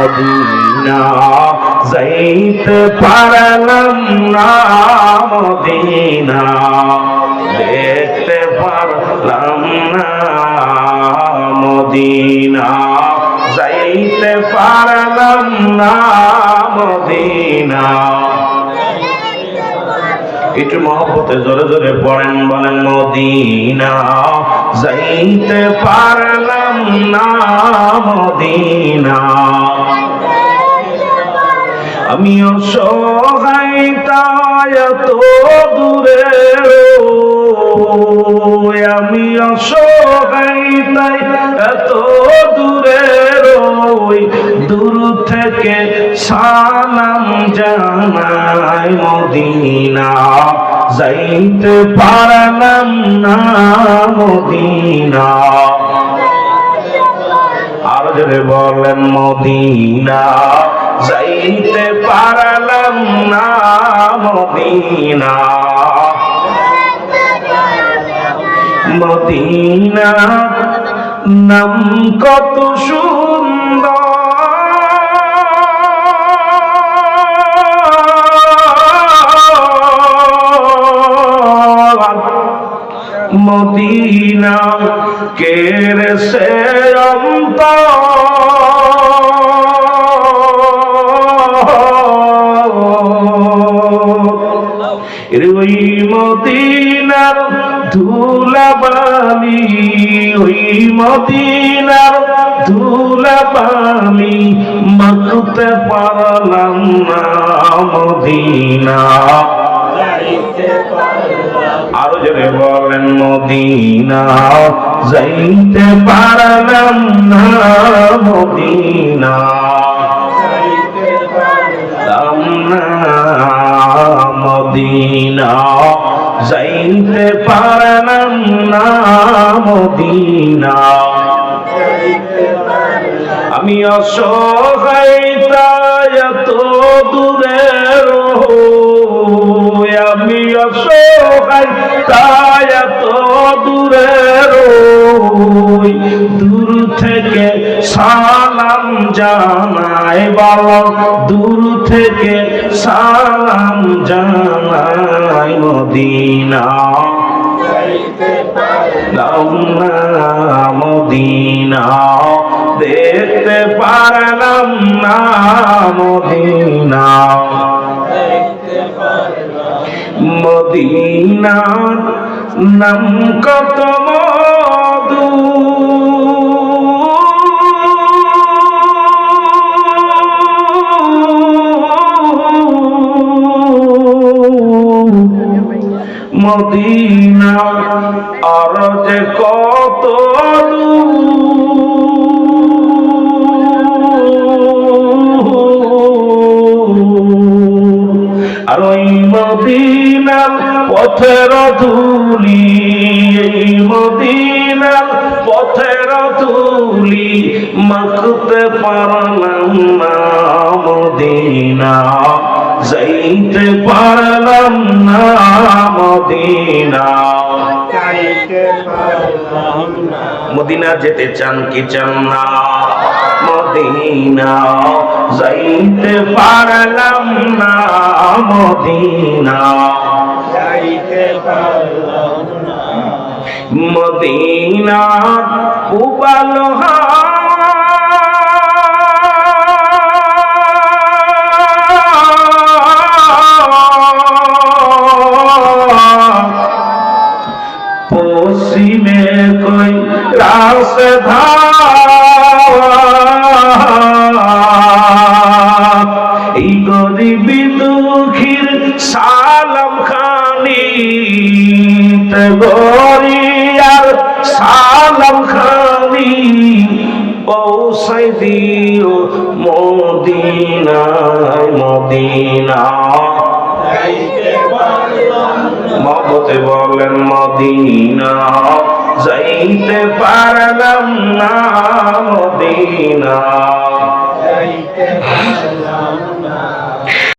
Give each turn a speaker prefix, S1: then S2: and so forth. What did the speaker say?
S1: Medina যাইতে পারলাম না মদিনা। দেখতে পারলাম না মদিনা যাইতে পারলাম না মদিনা। একটু মহব্বতে জোরে জোরে পড়েন, বলেন মদিনা যাইতে পারলাম না মদিনা। আমি অসহায় তাই দূরে। আমি অসহায় তাই এত দূরে রই দূর থেকে সালাম জানাই মদিনা। যাইতে পারলাম না মদিনা। আর জোরে বলেন মদিনা। যাইতে পারলাম না মদিনা। মদিনা নাম কত সুন্দর। মদিনা কেরে সে অন্ত ওই মদিনার ধুলাবালি, ওই মদিনার ধুলাবালি, মাখতে পারলাম না মদিনা। আরও জোরে বলেন, মদিনা, যাইতে পারলাম না মদিনা। মদিনা, যাইতে পারলাম না মদিনা। আমি অসহায় তাই এত দূরে আমি অসহায় তাই এত দূরে দূর থেকে সালাম জানাই বল দূর থেকে সালাম জানাই মদিনা। মদিনা। দেখতে পারলাম না মদিনা। মদিনা নাম কত মধু মদিনা, আর যে কত আর ওই মদিনার পথের ধুলি, এই মদিনার পথের ধুলি মাখতে পারলাম না মদিনা। যাইতে পারলাম না মদিনা। মদিনা যেতে চান কি চান না? মদিনা। যাইতে পারলাম না মদিনা। মদিনা উবালো পশ্চিমে এই গরিবি দুঃখীর সালাম খানি গরিয়ার সালাম দিও মদিনায় মদিনা মহবতে বলেন মদিনা। যাইতে পারলাম না মদিনা।